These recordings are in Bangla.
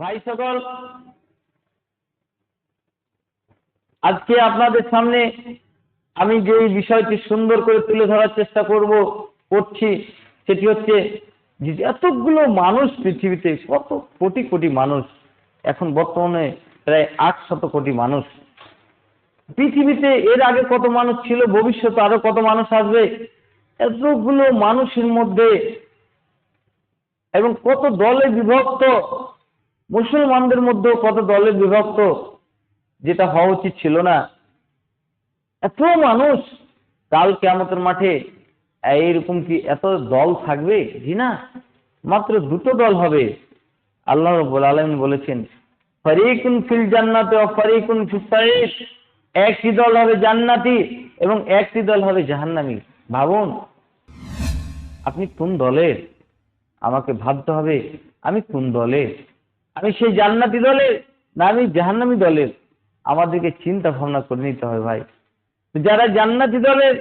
ভাই সকল, আজকে আপনাদের সামনে আমি যে বিষয়টি সুন্দর করে তুলে ধরার চেষ্টা করব, করছি, সেটি হচ্ছে যে এতগুলো মানুষ পৃথিবীতে, কত কোটি কোটি মানুষ, এখন বর্তমানে প্রায় আট শত কোটি মানুষ, পৃথিবীতে এর আগে কত মানুষ ছিল, ভবিষ্যতে আরও কত মানুষ আসবে, এতগুলো মানুষের মধ্যে, এবং কত দলে বিভক্ত মুসলমানদের মধ্যেও কত দলে বিভক্ত, যেটা হওয়া উচিত ছিল না। এত মানুষ, কাল কেমতের মাঠে এইরকম কি এত দল থাকবে? জি না, মাত্র দুটো দল হবে। আল্লাহ আলমিন বলেছেন, ফারিকুন ফিল জান্নাতে ও ফরিকুন ফিসাইদ একটি দল হবে জান্নাতি এবং একটি দল হবে জাহান্নামী। ভাবুন, আপনি কোন দলের? আমাকে ভাবতে হবে, আমি কোন দলের? আমি সেই জান্নাতি দলের না আমি জাহান্নামী দলের? আমাদেরকে চিন্তা ভাবনা করে নিতে হবে ভাই। যারা জান্নাতি দলের,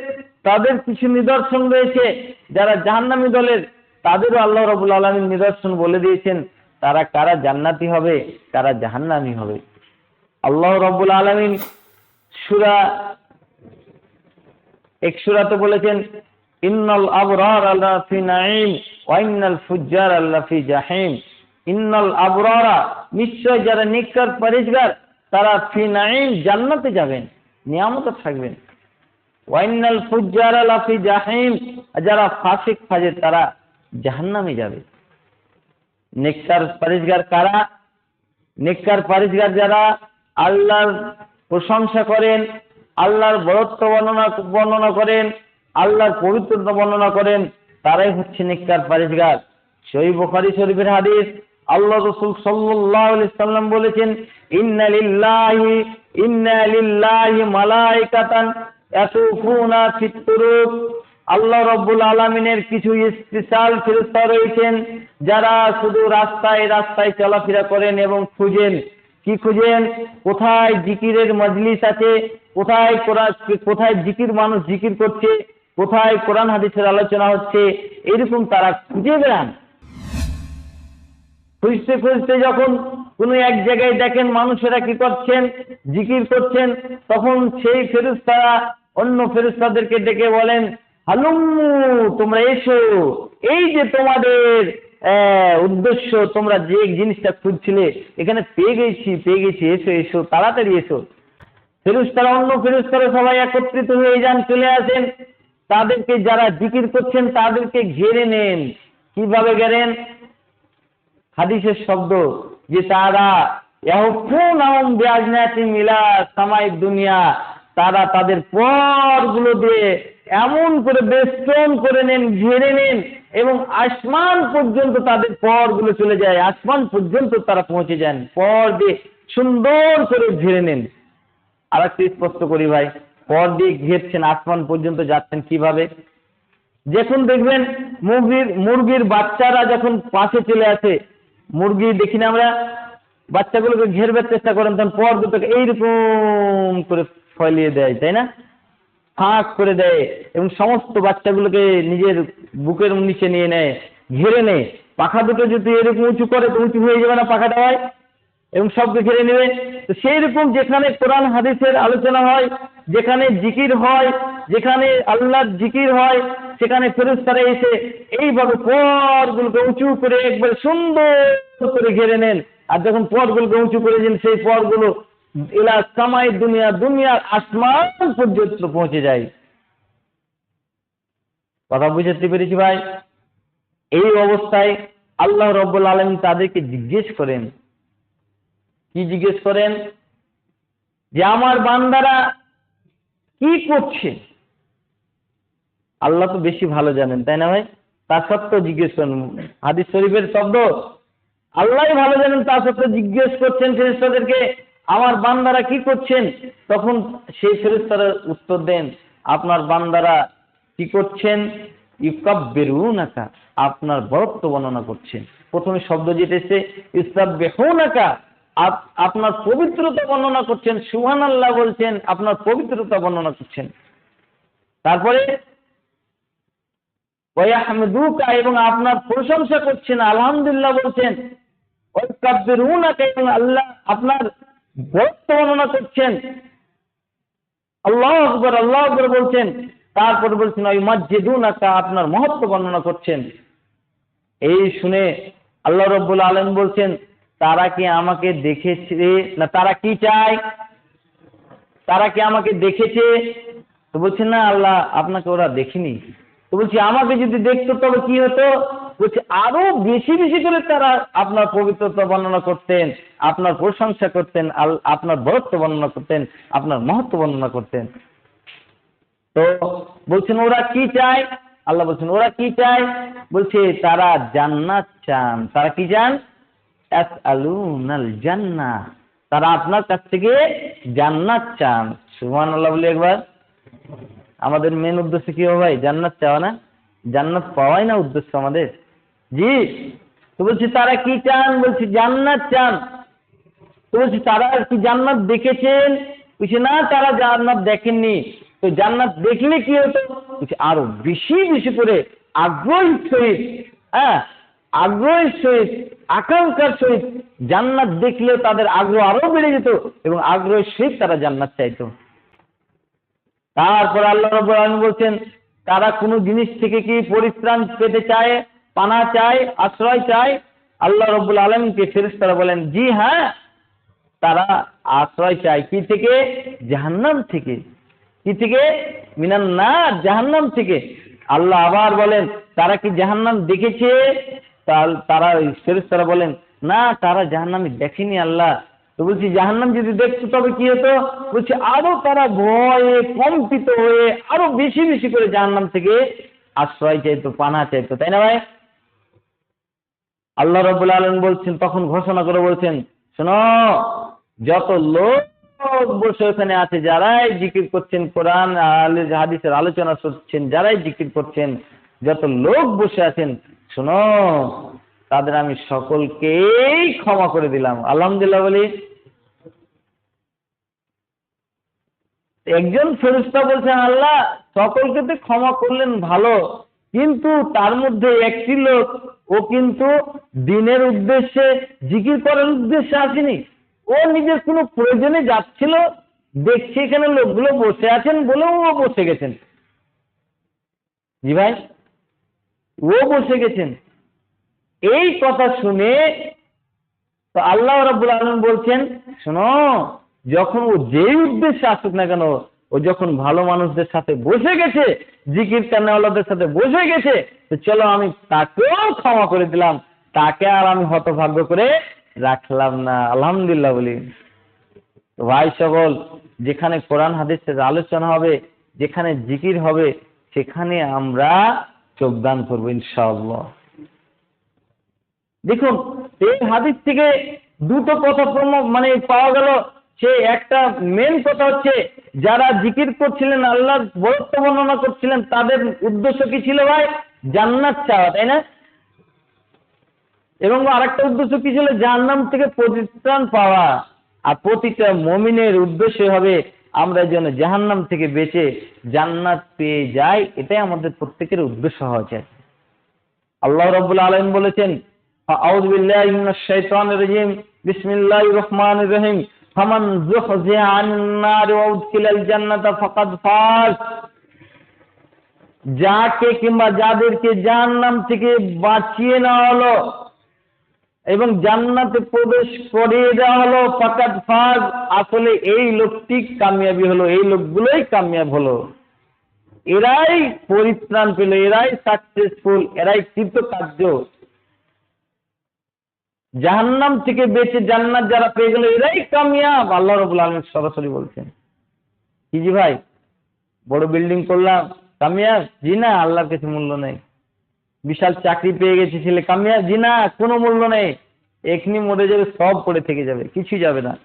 তাদের কিছু নিদর্শন রয়েছে। যারা জাহান্নামী দলের, তাদেরও আল্লাহ রবুল আলমীর নিদর্শন বলে দিয়েছেন, তারা কারা জান্নাতি হবে, কারা জাহান্নামি হবে। আল্লাহ রব্বুল আলমিন সুরা এক সুরাতে বলেছেন, ইন্নাল আবরার আল্লাহ ফি নাইম ওয়াইনাল ফুজ্জার আল্লাহ ফি জাহিম। ইন্নাল আবরারা, নিশ্চয় যারা নিকার পরিষ্কার, তারা ফি নাইম জান্নাতে যাবেন নিয়ামতে থাকবেন। ওয়াইনাল ফুজ্জার আল্লাহ ফি জাহিম যারা ফাসিক ফাজে, তারা জাহান্নামে যাবে। নেককার পরিষ্কার কারা? নেককার পরিষ্কার যারা আল্লাহর প্রশংসা করেন, আল্লাহর বরত্ব বর্ণনা বর্ণনা করেন, আল্লাহর পবিত্রতা বর্ণনা করেন, তারাই হচ্ছে নিকার পারিশগার সহি বুখারী শরীফের হাদিস আল্লাহ রসুল সাল্লাম বলেছেন ফিত তুরুক আল্লাহ রব্বুল আলমিনের কিছু স্পেশাল ফেরস্তা রয়েছেন, যারা শুধু রাস্তায় রাস্তায় চলাফেরা করেন এবং খুঁজেন। কি খুঁজেন? কোথায় জিকিরের মজলিস আছে? কোথায় কোথায় জিকির মানুষ জিকির করছে? কোথায় কোরআন হাদিসের আলোচনা হচ্ছে? এরকম তারা খুঁজে বেড়ান। খুঁজতে খুঁজতে যখন কোনো এক জায়গায় দেখেন মানুষেরা কি করছেন, জিকির করছেন, তখন সেই ফেরুস্তারা অন্য ফেরুস্তাদেরকে ডেকে বলেন হালুম্মু তোমরা এসো। এই যে তোমাদের উদ্দেশ্য, তোমরা যে জিনিসটা খুঁজছিলে, এখানে পেয়ে গেছি পেয়ে গেছি, এসো এসো, তাড়াতাড়ি এসো। ফেরুস্তারা অন্য ফেরুস্তারা সবাই একত্রিত হয়ে যান, চলে আসেন। তাদেরকে যারা জিকির করছেন, তাদেরকে ঘেরে নেন। কীভাবে গেলেন হাদিসের শব্দ যে তারা দুনিয়া, তারা তাদের পরগুলো দিয়ে এমন করে বেষ্টন করে নেন, ঘিরে নেন এবং আসমান পর্যন্ত তাদের পরগুলো চলে যায়। আসমান পর্যন্ত তারা পৌঁছে যান পর দিয়ে সুন্দর করে ঘিরে নেন। আর একটু স্পষ্ট করি ভাই পর দিয়ে ঘিরছেন, আসমান পর্যন্ত যাচ্ছেন কীভাবে? যখন দেখবেন, মুরগির মুরগির বাচ্চারা যখন পাশে চলে আসে মুরগি দেখি না আমরা, বাচ্চাগুলোকে ঘেরবার চেষ্টা করেন, তখন পর দুটোকে এইরকম করে ফলিয়ে দেয়, তাই না? ফাঁক করে দেয় এবং সমস্ত বাচ্চাগুলোকে নিজের বুকের নিচে নিয়ে নেয়, ঘিরে নেয়। পাখা দুটো যদি এরকম উঁচু করে, তো উঁচু হয়ে যাবে না পাখাটা হয় এবং সবকে ঘিরে নেবে। তো সেই রকম যেখানে কোরআন, হাদিসের আলোচনা হয়, যেখানে জিকির হয়, যেখানে আল্লাহর জিকির হয়, সেখানে ফেরস্তারা এসে এইভাবে পরগুলোকে উঁচু করে একবার সুন্দর করে ঘিরে নেন। আর যখন পরগুলোকে উঁচু করে দিন, সেই পরগুলো এলা সামাই দুনিয়া, দুনিয়ার আসমান পর্যন্ত পৌঁছে যায়। কথা বুঝতে পেরেছি ভাই? এই অবস্থায় আল্লাহ রব্বুল আলম তাদেরকে জিজ্ঞেস করেন কি জিজ্ঞেস করেন? যে আমার বান্দারা কি করছে? আল্লাহ তো বেশি ভালো জানেন, তাই না ভাই? তা সত্ত্বেও জিজ্ঞেস করেন। হাদিস শরীফের শব্দ? আল্লাহ ভালো জানেন, তা সত্ত্বেও জিজ্ঞেস করছেন ফেরেস্তাদেরকে আমার বান্দারা কি করছেন? তখন সেই ফেরেস্তারা উত্তর দেন, আপনার বান্দারা কি করছেন? ইউকাব্বেরুনাকা, আপনার বরত্ব বর্ণনা করছেন। প্রথমে শব্দ যেটা এসে ইস্তাব্বেহুনাকা আপনার পবিত্রতা বর্ণনা করছেন সুহান আল্লাহ বলছেন, আপনার পবিত্রতা বর্ণনা করছেন। তারপরে এবং আপনার প্রশংসা করছেন, আলহামদুলিল্লাহ বলছেন এবং আল্লাহ আপনার বরত্ব বর্ণনা করছেন। আল্লাহ আকবর আল্লাহ আকবর বলছেন, তারপরে বলছেন ওই মসজিদুনাকা আপনার মহত্ব বর্ণনা করছেন। এই শুনে আল্লাহ রব্বুল আলম বলছেন তারা কি আমাকে দেখেছে? না, তারা কি চায়? তারা কি আমাকে দেখেছে? তো বলছে, না, আল্লাহ, আপনাকে ওরা দেখেনি। তো বলছি, আমাকে যদি দেখতো, তবে কি হতো? বলছে, আরও বেশি বেশি করে তারা আপনার পবিত্রতা বর্ণনা করতেন, আপনার প্রশংসা করতেন আপনার বরত্ব বর্ণনা করতেন, আপনার মহত্ব বর্ণনা করতেন। তো বলছেন, ওরা কি চায়? আল্লাহ বলছেন, ওরা কি চায়? বলছে, তারা জান্নাত চান। তারা কি চান? তারা আপনার কাছ থেকে জান্নাত চান। সুবহান আল্লাহ বলি একবার। আমাদের মেন উদ্দেশ্য কি হবে ভাই? জান্নাত চাওয়া না? জান্নাত পাওয়াই না উদ্দেশ্য আমাদের? জি। তো বলছি, তারা কি চান? বলছি, জান্নাত চান। তো বলছি, তারা কি জান্নাত দেখেছেন? বলছি, না, তারা জান্নাত দেখেননি। তো জান্নাত দেখলে কি হতো? বলছি, আরও বেশি বেশি করে আগ্রহের সহিত হ্যাঁ? আগ্রহের সহিত, আকাঙ্ক্ষার সহিত জান্নাত দেখলেও তাদের আগ্রহ আরও বেড়ে যেত এবং আগ্রহের সহিত তারা জান্নাত চাইতো। তারপর আল্লাহ রব্বুল আলামিন বলছেন, তারা কোনো জিনিস থেকে কি পরিত্রাণ পেতে চায়, পানা চায়, আশ্রয় চায়? আল্লাহ রব্বুল আলমকে ফেরেশতারা বলেন, জি হ্যাঁ তারা আশ্রয় চায় কি থেকে? জাহান্নাম থেকে। কি থেকে? মিনান না জাহান্নাম থেকে। আল্লাহ আবার বলেন, তারা কি জাহান্নাম দেখেছে? তারা ওই ফেরেশতারা বলেন, না, তারা জাহান্নামে দেখেনি আল্লাহ। তো বলছি, জাহান্নাম যদি দেখতো তবে কি হতো? বলছি, আরও তারা ভয়ে কম্পিত হয়ে আরও বেশি বেশি করে জাহান্নাম থেকে আশ্রয় চাইতো, পানা চাইতো। তাই না ভাই? আল্লাহ রব্বুল আলম বলছেন, তখন ঘোষণা করে বলছেন, শোনো, যত লোক বসে ওখানে আছে, যারাই জিকির করছেন, কোরআন, হাদিসের আলোচনা করছেন, যারাই জিকির করছেন, যত লোক বসে আছেন শোনো, তাদের আমি সকলকেই ক্ষমা করে দিলাম। আলহামদুলিল্লাহ বলি, একজন ফেরুস্তা বলছেন, আল্লাহ, সকলকে তো ক্ষমা করলেন ভালো, কিন্তু তার মধ্যে একটি লোক, ও কিন্তু দিনের উদ্দেশ্যে, জিকির করার উদ্দেশ্যে আসেনি। ও নিজের কোনো প্রয়োজনে যাচ্ছিল, দেখছি এখানে লোকগুলো বসে আছেন বলেও ও বসে গেছেন। জি ভাই ও বসে গেছেন। এই কথা শুনে তো আল্লাহ রাব্বুল আলম বলছেন, শোনো, যখন ও যেই উদ্দেশ্যে আসুক না কেন, ও যখন ভালো মানুষদের সাথে বসে গেছে, জিকির কান্নাওয়ালাদের সাথে বসে গেছে, তো চলো আমি তাকেও ক্ষমা করে দিলাম। তাকে আর আমি হতভাগ্য করে রাখলাম না। আলহামদুলিল্লাহ বলি। ভাই সকল, যেখানে কোরআন হাদিসের আলোচনা হবে, যেখানে জিকির হবে, সেখানে আমরা যোগদান করব ইনশাআল্লাহ। দেখুন, এই হাদিস থেকে দুটো কথা প্রম- মানে পাওয়া গেল সে একটা মেন কথা হচ্ছে, যারা জিকির করছিলেন, আল্লাহর বরত্ব বর্ণনা করছিলেন, তাদের উদ্দেশ্য কি ছিল ভাই? জান্নাত চাওয়া, তাই না? এবং আরেকটা উদ্দেশ্য কি ছিল? জাহান্নাম থেকে পরিত্রাণ পাওয়া। আর প্রতিটা মমিনের উদ্দেশ্য হবে আমরা যেন জাহান্নাম থেকে বেঁচে জান্নাত পেয়ে যাই, এটাই আমাদের প্রত্যেকের উদ্দেশ্য হওয়া চাই আল্লাহ রাব্বুল আলামিন বলেছেন রহিম ফাকাদ ফাজ। যাকে কিংবা যাদেরকে জাহান্নাম থেকে বাঁচিয়ে নেওয়া হলো এবং জান্নাতে প্রবেশ করিয়ে দেওয়া হলো, ফাকাদ ফাজ, আসলে এই লোকটি কামিয়াবি হলো, এই লোকগুলোই কামিয়াব হলো। এরাই পরিত্রাণ পেল, এরাই সাকসেসফুল এরাই কৃতকার্য। জাহান্নাম থেকে বেঁচে জান্নাত যারা পেয়ে গেল, এরাই কামিয়াব, আল্লাহ রবুল আলম সরাসরি বলছেন। কি জি ভাই? বড় বিল্ডিং করলাম, কামিয়াব? জি না, আল্লাহর কিছু মূল্য নেই। বিশাল চাকরি পেয়ে গেছে ছেলে। কামিয়াব জি না কোনো মূল্য নেই। এখনি মরে যাবে, সব পড়ে থেকে যাবে, কিছুই যাবে না।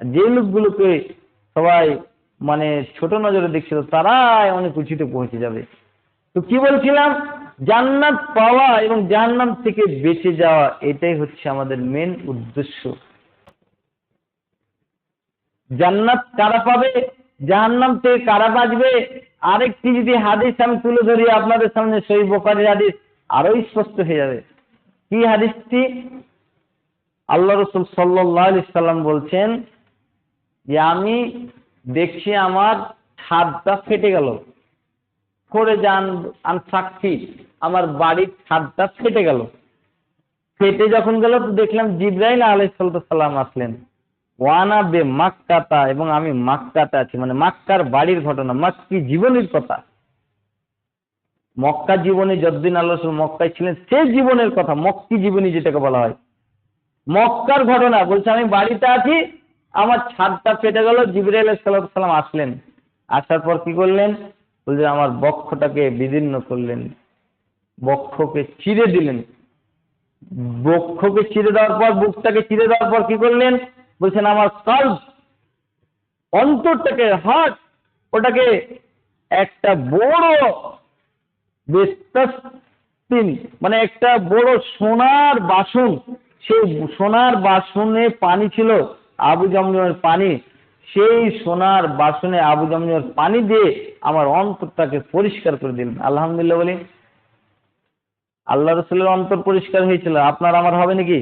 যে লোকগুলোকে সবাই মানে ছোট নজরে দেখছিল, তারাই অনেক উঁচুতে পৌঁছে যাবে। তো কি বলছিলাম? জান্নাত পাওয়া এবং জাহান্নাম থেকে বেঁচে যাওয়া, এটাই হচ্ছে আমাদের মেন উদ্দেশ্য। জান্নাত কারা পাবে? জাহান্নাম থেকে কারা বাঁচবে? আরেকটি যদি হাদিস আমি তুলে ধরি, আপনাদের সামনে সেই বোকারের হাদিস আরও স্পষ্ট হয়ে যাবে। কি হাদিসটি? আল্লাহ রসুল সাল্লাম বলছেন যে, আমি দেখছি আমার ছাদটা ফেটে গেল। করে যান, আন সাক্ষী, আমার বাড়ির ছাদটা ফেটে গেল। ফেটে যখন গেল, তো দেখলাম জিব্রাইল আলাইসাল্লাম আসলেন। ওয়ানা বে মাক্কাতা, এবং আমি মাক্কাতে আছি। মানে মাক্কার বাড়ির ঘটনা, মাক্কি জীবনের কথা। মক্কা জীবনে যদ্দিন আল্লাহ মক্কায় ছিলেন, সেই জীবনের কথা, মক্কি জীবনী যেটাকে বলা হয়। মক্কার ঘটনা, বলছে, আমি বাড়িতে আছি, আমার ছাদটা ফেটে গেল, জিবরাইল সাল্লাম আসলেন। আসার পর কি করলেন? বলছে আমার বক্ষটাকে বিদীর্ণ করলেন। বক্ষকে চিরে দিলেন। বক্ষকে চিরে দেওয়ার পর, বুকটাকে চিরে দেওয়ার পর কি করলেন? বলছেন, আমার কাল অন্তরটাকে হাট ওটাকে একটা বড় বেস্তাস্তিন মানে একটা বড় সোনার বাসন, সেই সোনার বাসনে পানি ছিল, আবু জমজমের পানি, সেই সোনার বাসনে আবু জমজমের পানি দিয়ে আমার অন্তরটাকে পরিষ্কার করে দিলেন। আলহামদুলিল্লাহ বলি, আল্লাহ রসুলের অন্তর পরিষ্কার হয়েছিল, আপনার আমার হবে নাকি?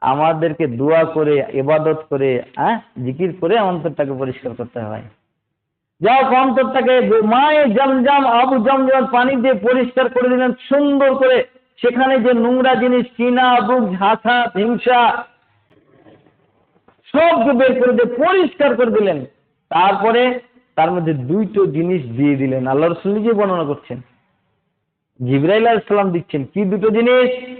আমাদেরকে দোয়া করে এবাদত করে হ্যাঁ? জিকির করে অন্তরটাকে পরিষ্কার করতে হয়। যাও অন্তরটাকে মায়ে জমজম, আবু জমজম পানি দিয়ে পরিষ্কার করে দিলেন, সুন্দর করে। সেখানে যে নোংরা জিনিস, চিনা, বুক ঝাঁসা হিংসা সবকে বের করে দিয়ে পরিষ্কার করে দিলেন, তারপরে তার মধ্যে দুইটো জিনিস দিয়ে দিলেন। আল্লাহ রসুল নিজে বর্ণনা করছেন। জিব্রাইল আলাইসাল্লাম দিচ্ছেন, কি দুটো জিনিস?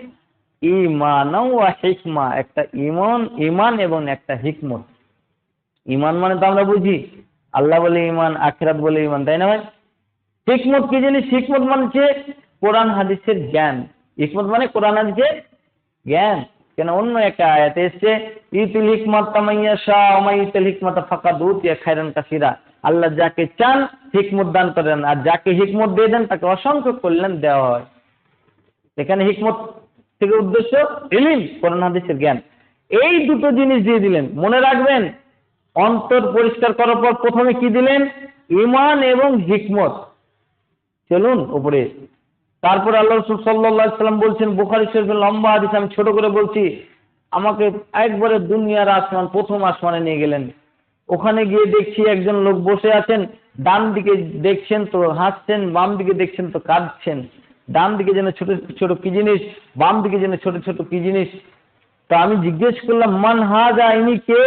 ইমান হিকমা, একটা ইমান ইমান এবং একটা হিকমত। ইমান মানে তো আমরা বুঝি, আল্লাহ বলে ইমান আখিরাত বলে ইমান তাই না ভাই? হিকমত কি জিনিস? হিকমত মানে হচ্ছে কোরআন, হাদিসের জ্ঞান। হিকমত মানে কোরআন, হাদিসের জ্ঞান। কেন? অন্য একটা আয়াতে এসছে, ইতুল হিকমত তামাইয়া শাহ ওমাইতুল হিকমত ফাঁকা ইয়া খাইরান কাসিরা। আল্লাহ যাকে চান হিকমত দান করেন, আর যাকে হিকমত দিয়ে দেন তাকে অসংখ্য কল্যাণ দেওয়া হয়। এখানে হিকমত থেকে উদ্দেশ্য ইলিম কোরআন হাদিসের জ্ঞান। এই দুটো জিনিস দিয়ে দিলেন। মনে রাখবেন, অন্তর পরিষ্কার করার পর প্রথমে কি দিলেন? ইমান এবং হিকমত। চলুন উপরে। তারপরে আল্লাহ রসুল সাল্লাহ সাল্লাম বলছেন, বুখারি শরীফের লম্বা হাদিস আমি ছোট করে বলছি, আমাকে একবারে দুনিয়ার আসমান, প্রথম আসমানে নিয়ে গেলেন। ওখানে গিয়ে দেখছি একজন লোক বসে আছেন ডান দিকে দেখছেন তো হাসছেন বাম দিকে দেখছেন তো কাঁদছেন। ডান দিকে যেন ছোট ছোট কি জিনিস, বাম দিকে যেন ছোট ছোট কি জিনিস। তো আমি জিজ্ঞেস করলাম, মান হাজা ইনি কে?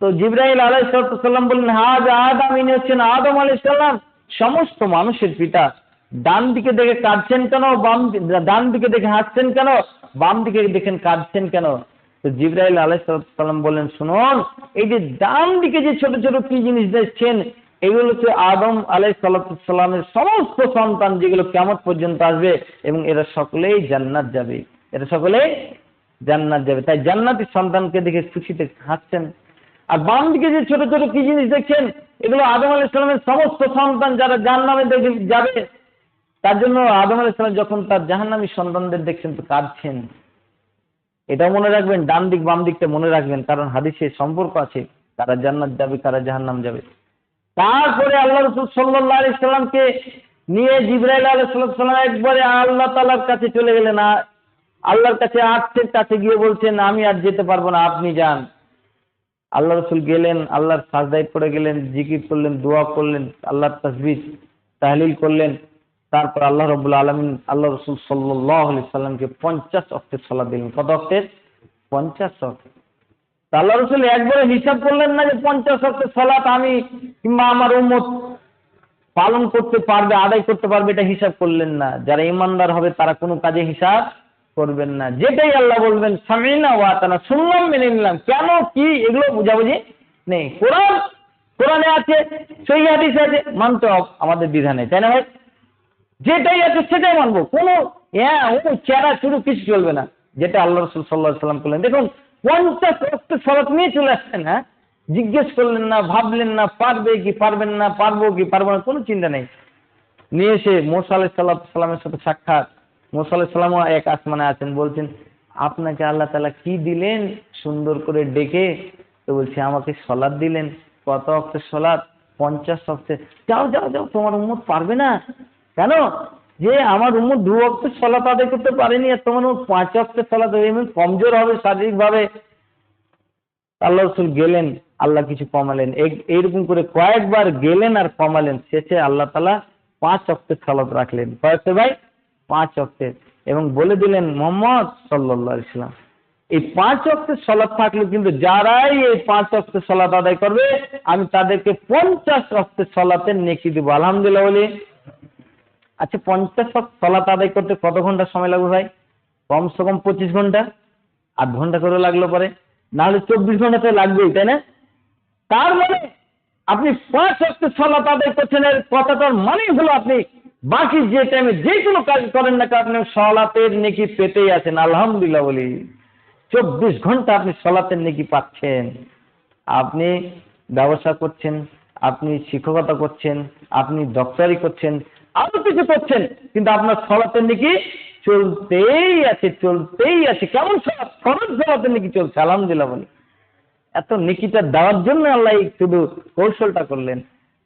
তো জিব্রাহিল আলাইসাল্লাম বললেন, হাজা আদম, ইনি হচ্ছেন আদম আলাইসাল্লাম সমস্ত মানুষের পিতা ডান দিকে দেখে কাঁদছেন কেন, বাম ডান দিকে দেখে হাসছেন কেন, বাম দিকে দেখেন কাঁদছেন কেন? তো জিব্রাইল আলাইসাল্লাম বললেন, শুনুন, এই যে ডান দিকে যে ছোট ছোট কি জিনিস দেখছেন এগুলো হচ্ছে আদম আলাই সাল্লামের সমস্ত সন্তান যেগুলো কেমন পর্যন্ত আসবে এবং এরা সকলেই জান্নাত যাবে। এরা সকলেই জান্নাত যাবে। তাই জান্নাতি সন্তানকে দেখে খুশিতে হাসছেন। আর বাম দিকে যে ছোট ছোট কি জিনিস দেখছেন, এগুলো আদম আলাই সাল্লামের সমস্ত সন্তান যারা জান্নামে দেখে যাবে, তার জন্য আদম আলাই সাল্লাম যখন তার জাহান্নামী সন্তানদের দেখছেন তো কাঁদছেন। এটাও মনে রাখবেন ডান দিক বাম দিকটা মনে রাখবেন, কারণ হাদিসে সম্পর্ক আছে, কারা জান্নাত যাবে, কারা জাহান্নাম যাবে। তারপরে আল্লাহ রসুল সাল্লাহ আলাইসাল্লামকে নিয়ে জিব্রাইল আলাইসাল্লাম একবারে আল্লাহ তালার কাছে চলে গেলেন আর আল্লাহর কাছে আর্থের কাছে গিয়ে বলছেন, আমি আর যেতে পারব না, আপনি যান। আল্লাহ রসুল গেলেন, আল্লাহর সাজদায় পড়ে গেলেন, জিকির করলেন, দোয়া করলেন, আল্লাহর তসবির তাহলিল করলেন। তারপর আল্লাহ রবুল্লা আলমিন আল্লাহ রসুল সাল্লাহ আলি সাল্লামকে পঞ্চাশ অক্টের সলা দিলেন। কত অক্টের পঞ্চাশ অক্টের আল্লাহ রসুল একবারে হিসাব করলেন না যে পঞ্চাশ অক্টের সলাত আমি কিংবা আমার উম্মত পালন করতে পারবে, আদায় করতে পারবে, এটা হিসাব করলেন না। যারা ইমানদার হবে, তারা কোনো কাজে হিসাব করবেন না। যেটাই আল্লাহ বলবেন, সামিনা ওয়াতানা শুনলাম মেনে নিলাম কেন, কি, এগুলো বুঝাবুঝি নেই। কোরআন, কোরআনে আছে সেই হাদিসে আছে, মানতে আমাদের বিধানে, তাই না ভাই? যেটাই আছে, সেটাই মানবো। কোনো হ্যাঁ ও চেরা শুরু কিছু চলবে না, যেটা আল্লাহ রসুল সাল্লাহ সাল্লাম করলেন। দেখুন পঞ্চাশ সড়ক নিয়ে চলে আসছেন হ্যাঁ? জিজ্ঞেস করলেন না, ভাবলেন না, পারবে কি, পারবেন না, পারব কি, পারব না, কোনো চিন্তা নেই। নিয়ে এসে মোসা আলাহ সাল্লামের সাথে সাক্ষাৎ। মোসা আলাহ এক আসমানে আছেন, বলছেন, আপনাকে আল্লাহ তালা কি দিলেন সুন্দর করে ডেকে? তো বলছি, আমাকে সলাদ দিলেন। কত অক্ষের সলাদ পঞ্চাশ অক্ষের যাও যাও যাও, তোমার উন্মত পারবে না। কেন? যে আমার উম্মত দু অক্টের সলাত আদায় করতে পারেনি আর তোমার উম্মত পাঁচ অক্টের সলাত এমন কমজোর হবে শারীরিকভাবে। আল্লাহ রসুল গেলেন, আল্লাহ কিছু কমালেন। এই- এইরকম করে কয়েকবার গেলেন আর কমালেন। শেষে আল্লাহ তালা পাঁচ অক্টের সলাত রাখলেন। কয়েকটা ভাই? পাঁচ অক্টের এবং বলে দিলেন, মোহাম্মদ সাল্লাহ ইসলাম এই পাঁচ অক্টের সলাৎ থাকলে কিন্তু যারাই এই পাঁচ অক্টের সলাৎ আদায় করবে, আমি তাদেরকে পঞ্চাশ অক্টের সলাতের নেকি দেবো। আলহামদুলিল্লাহ বলি আচ্ছা পঞ্চাশ ওয়াক্ত সলাত আদায় করতে কত ঘণ্টা সময় লাগবে ভাই? কমসে কম পঁচিশ ঘণ্টা আধ ঘণ্টা করে লাগল পরে। নাহলে চব্বিশ ঘণ্টা তো লাগবেই, তাই না? তার মানে আপনি পাঁচ অক্টের সলাত আদায় করছেন, এর কথাটার মানেই হলো আপনি বাকি যে টাইমে যে কোনো কাজ করেন না আপনি সলাতের নেকি পেতেই আছেন, আলহামদুলিল্লাহ বলি। চব্বিশ ঘণ্টা আপনি সলাতের নেকি পাচ্ছেন। আপনি ব্যবসা করছেন, আপনি শিক্ষকতা করছেন, আপনি ডক্টরি করছেন আরও কিছু করছেন, কিন্তু আপনার সলাতের নেকি চলতেই আছে চলতেই আছে। কেমন সলাৎ? খরচ সলাতের নেকি চলছে, আলহামদুলিল্লাহ বলি। এত নিকিটা দেওয়ার জন্য আল্লাহ শুধু কৌশলটা করলেন।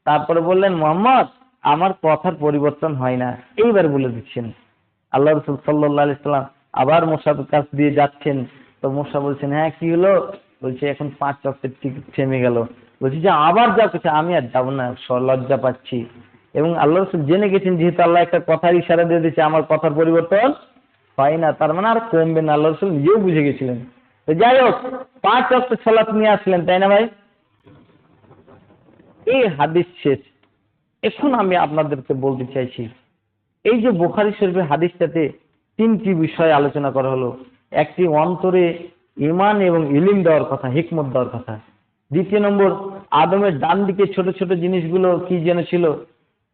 তারপরে বললেন, মোহাম্মদ, আমার কথার পরিবর্তন হয় না। এইবার বলে দিচ্ছেন। আল্লাহ রসুল সাল্লাহ আলাইসাল্লাম আবার মশার কাছ দিয়ে যাচ্ছেন। তো মশা বলছেন হ্যাঁ কি হলো? বলছে, এখন পাঁচ চক্রের টিকিট থেমে গেল। বলছি যে, আবার যা কিছু আমি আর যাব না লজ্জা পাচ্ছি। এবং আল্লাহ রসুল জেনে গেছেন যেহেতু আল্লাহ একটা কথার ইশারা দিয়ে দিচ্ছে আমার কথার পরিবর্তন হয় না, তার মানে আর কমবে না। আল্লাহ রসুল নিজেও বুঝে গেছিলেন। তো যাই হোক, পাঁচ অক্ট সালাত নিয়ে আসলেন, তাই না ভাই? এই হাদিস শেষ। এখন আমি আপনাদেরকে বলতে চাইছি, এই যে বোখারি শরীফের হাদিসটাতে তিনটি বিষয় আলোচনা করা হলো। একটি অন্তরে ইমান এবং ইলিম দেওয়ার কথা, হিকমত দেওয়ার কথা। দ্বিতীয় নম্বর, আদমের ডান দিকে ছোট ছোট জিনিসগুলো কি যেন ছিল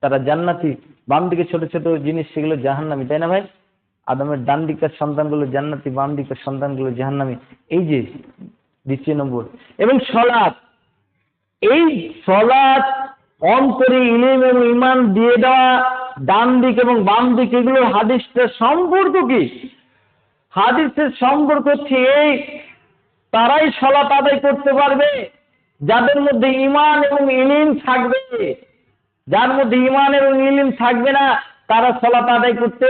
তারা জান্নাতি বাম দিকে ছোট ছোট জিনিস, সেগুলো জাহান্নামি, তাই না ভাই? আদমের ডান দিকের সন্তানগুলো জান্নাতি বাম দিকের সন্তানগুলো জাহান্নামি। এই যে, দ্বিতীয় নম্বর। এবং সলাৎ। এই সলাৎ অন্তরে ইলিম এবং ইমান দিয়ে দেওয়া ডান দিক এবং বাম দিক এগুলো হাদিসের সম্পর্ক কি? হাদিসের সম্পর্ক হচ্ছে এই, তারাই সলাৎ আদায় করতে পারবে, যাদের মধ্যে ইমান এবং ইলিম থাকবে। যার মধ্যে ইমান এবং ইলিম থাকবে না, তারা সলাৎ আদায় করতে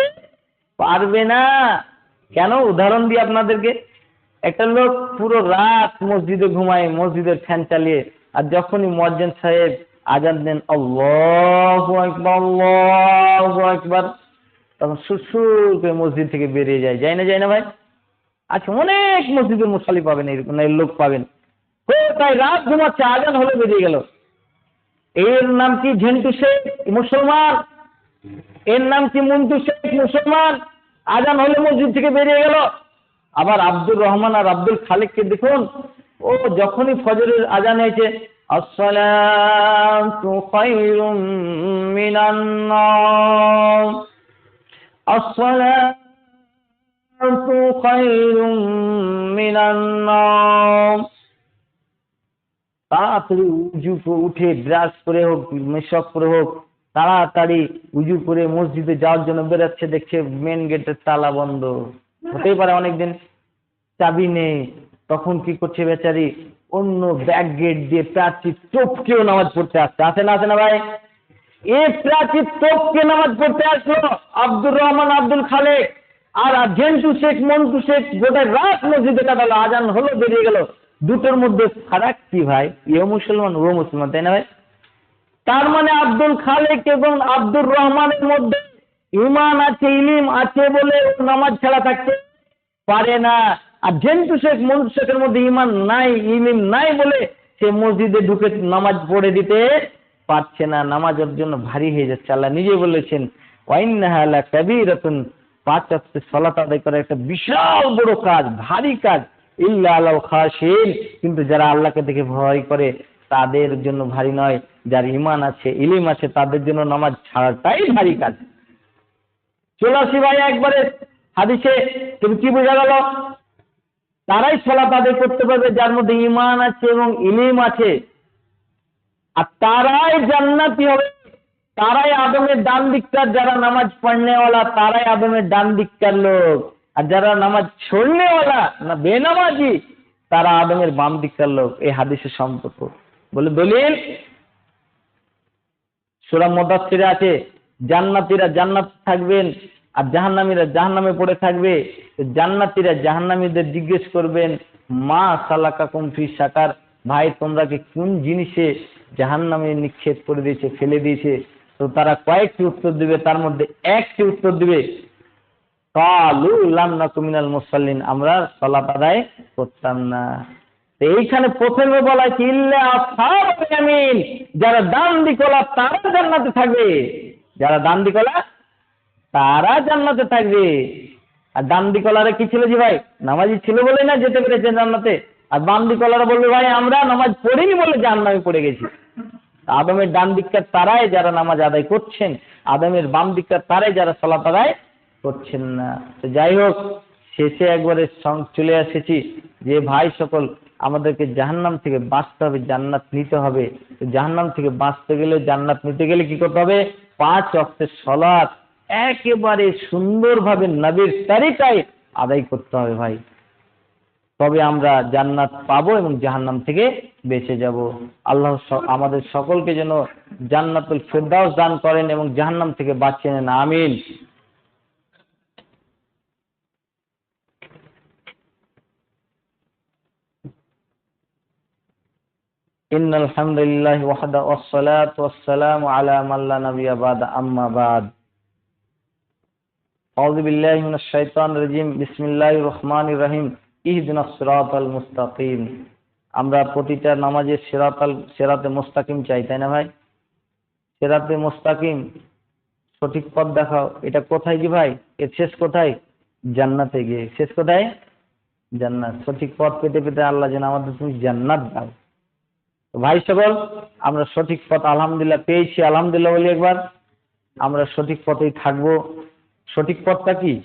পারবে না। কেন? উদাহরণ দিই আপনাদেরকে। একটা লোক পুরো রাত মসজিদে ঘুমায় মসজিদের ফ্যান চালিয়ে, আর যখনই মজ্জেন সাহেব আজান দেন, আল্লাহু আকবার আল্লাহু আকবার, তখন সুরসুর করে মসজিদ থেকে বেরিয়ে যায়। যায় না যায় না ভাই? আচ্ছা অনেক মসজিদের মুসালি পাবেন এরকম লোক পাবেন। তাই রাত ঘুমাচ্ছে, আজান হলে বেরিয়ে গেল। এর নাম কি ঝেন্টু শেখ? মুসলমান? এর নাম কি মন্টু শেখ? মুসলমান? আজান হলে মসজিদ থেকে বেরিয়ে গেল। আবার আব্দুর রহমান আর আব্দুল খালেককে দেখুন। ও যখনই ফজরের আজান হয়েছে, আসসালাতু খায়রুম মিনান নাম। আসসালাতু খায়রুম মিনান নাম। তাড়াতাড়ি উজু উঠে ব্রাশ করে হোক মেশক করে হোক, তাড়াতাড়ি উজু করে মসজিদে যাওয়ার জন্য বেরোচ্ছে, দেখছে মেন গেটের তালা বন্ধ। হতেই পারে অনেকদিন চাবি নেই। তখন কি করছে বেচারি? অন্য ব্যাক গেট দিয়ে প্রাচীর টপকেও নামাজ পড়তে আসছে। আসে না আসে না ভাই? এ প্রাচীর টপকে নামাজ পড়তে আসলো আব্দুর রহমান, আব্দুল খালেক। আর জেন্টু শেখ, মন্টু শেখ গোটা রাত মসজিদে কাটালো। আজান হলো, বেরিয়ে গেল। দুটোর মধ্যে ফারাক কি ভাই? ইয়ে মুসলমান ও মুসলমান, তাই না ভাই? তার মানে আব্দুল খালেক এবং আব্দুর রহমানের মধ্যে ইমান আছে, ইলিম আছে বলে নামাজ ছাড়া থাকতে পারে না। আর জেন্টু শেখ, মন্টু শেখের মধ্যে ইমান নাই, ইলিম নাই বলে সে মসজিদে ঢুকে নামাজ পড়ে দিতে পারছে না। নামাজ ওর জন্য ভারী হয়ে যাচ্ছে। আল্লাহ নিজে বলেছেন ওয়াইন্নাহালা কাবীরাতুন পাঁচ সালাত আদায় করা একটা বিশাল বড় কাজ, ভারী কাজ। ইল্লা কিন্তু যারা আল্লাহকে দেখে ভয় করে, তাদের জন্য ভারী নয়। যার ইমান আছে, ইলিম আছে, তাদের জন্য নামাজ ছাড়াটাই ভারী কাজ। চলে আসি ভাই একবারে হাদিসে। তুমি কি বোঝা গেল? তারাই সলাত আদায় করতে পারবে যার মধ্যে ইমান আছে এবং ইলিম আছে। আর তারাই জান্নাতি হবে। তারাই আদমের ডান দিককার যারা নামাজ পড়নেওয়ালা, তারাই আদমের ডান দিককার লোক। আর যারা নামাজ ছড়নেওয়ালা না বেনামাজি, তারা আদমের বাম দিককার লোক। এই হাদিসের সম্পর্ক। বলে দলিল, সুরা মোদাসিরে আছে, জান্নাতীরা জান্নাত থাকবেন আর জাহান্নামীরা জাহান্নামে পড়ে থাকবে। জান্নাতীরা জাহান্নামীদের জিজ্ঞেস করবেন, মা সালাকাকুম ফি সাকার ভাই, তোমরা কি কোন জিনিসে জাহান্নামে নিক্ষেপ করে দিয়েছে, ফেলে দিয়েছে? তো তারা কয়েকটি উত্তর দিবে, তার মধ্যে একটি উত্তর দিবে কালু লাম নাকু মিনাল মুসাল্লিন, আমরা সালাত আদায় করতাম না। এইখানে প্রথমে বলা হয়েছে, ইল্লা আসহাবুল যারা ডান দিকলা তারা জান্নাতে থাকবে। যারা ডান দিকলা তারা জান্নাতে থাকবে। আর ডান দিকলারে কি ছিল জি ভাই? নামাজি ছিল বলে না যেতে পেরেছে জান্নাতে? আর বাম দিকলারা বলবে, ভাই, আমরা নামাজ পড়িনি বলে জাহান্নামে পড়ে গেছি। আদমের ডান দিককার তারাই যারা নামাজ আদায় করছেন, আদমের বাম দিককার তারাই যারা সালাত আদায় করছেন না। তো যাই হোক, শেষে একবারে সং- চলে এসেছি যে ভাই সকল, আমাদেরকে জাহান্নাম থেকে বাঁচতে হবে, জান্নাত নিতে হবে। জাহান্নাম থেকে বাঁচতে গেলে, জান্নাত নিতে গেলে কি করতে হবে? পাঁচ অক্টের সলাৎ একেবারে সুন্দরভাবে নবীর তারিকায় আদায় করতে হবে ভাই। তবে আমরা জান্নাত পাবো এবং জাহান্নাম থেকে বেঁচে যাব। আল্লাহ আমাদের সকলকে যেন জান্নাতুল ফেরদাউস দান করেন এবং জাহান্নাম থেকে বাঁচিয়ে নেন। আমিন। إن الحمد لله وحده والصلاة والسلام على من لا نبي بعد أما بعد أعوذ بالله من الشيطان الرجيم بسم الله الرحمن الرحيم اهدنا الصراط المستقيم আমরা প্রতিটা নামাজের সেরাতাল সেরাতে মুস্তাকিম চাই তাই না ভাই সেরাতে মুস্তাকিম সঠিক পথ দেখাও এটা কোথায় কি ভাই এর শেষ কোথায় জান্নাতে গিয়ে শেষ কোথায় জান্নাত সঠিক পথ পেতে পেতে আল্লাহ যেন আমাদের তুমি জান্নাত দাও তো ভাই সকল, আমরা সঠিক পথ আলহামদুলিল্লাহ পেয়েছি, আলহামদুলিল্লাহ বলি একবার। আমরা সঠিক পথেই থাকব। সঠিক পথটা কি?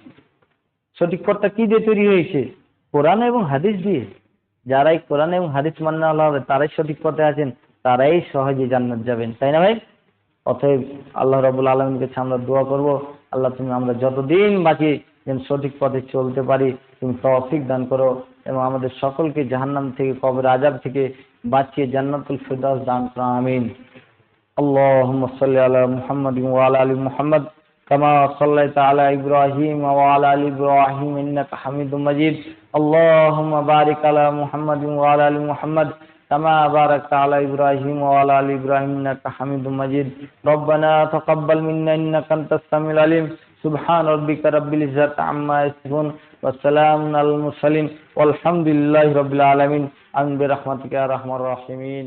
সঠিক পথটা কি দিয়ে তৈরি হয়েছে? কোরআন এবং হাদিস দিয়ে। যারাই কোরআন এবং হাদিস মান্য আল্লাহ হবে, তারাই সঠিক পথে আছেন, তারাই সহজে জান্নাত যাবেন। তাই না ভাই? অতএব আল্লাহ রবুল আলমীর কাছে আমরা দোয়া করব, আল্লাহ তুমি আমরা যতদিন বাঁচি যেন সঠিক পথে চলতে পারি, তুমি তৌফিক দান করো। এবং আমাদের সকলকে জাহান্নাম থেকে কবর আজাব থেকে বাঁচিয়ে জান্নাতুল ফিরদাউস দান করো আমিন اللهم صل على محمد وعلى ال محمد كما صليت على ابراهيم وعلى ال ابراهيم انك حميد مجيد اللهم بارك على محمد وعلى ال محمد كما باركت على ابراهيم وعلى ال ابراهيم انك حميد مجيد ربنا تقبل منا انك انت السميع العليم سبحان ربك رب العزة عما يصفون وسلام على المرسلين والحمد لله رب العالمين أن برحمتك يا أرحم الراحمين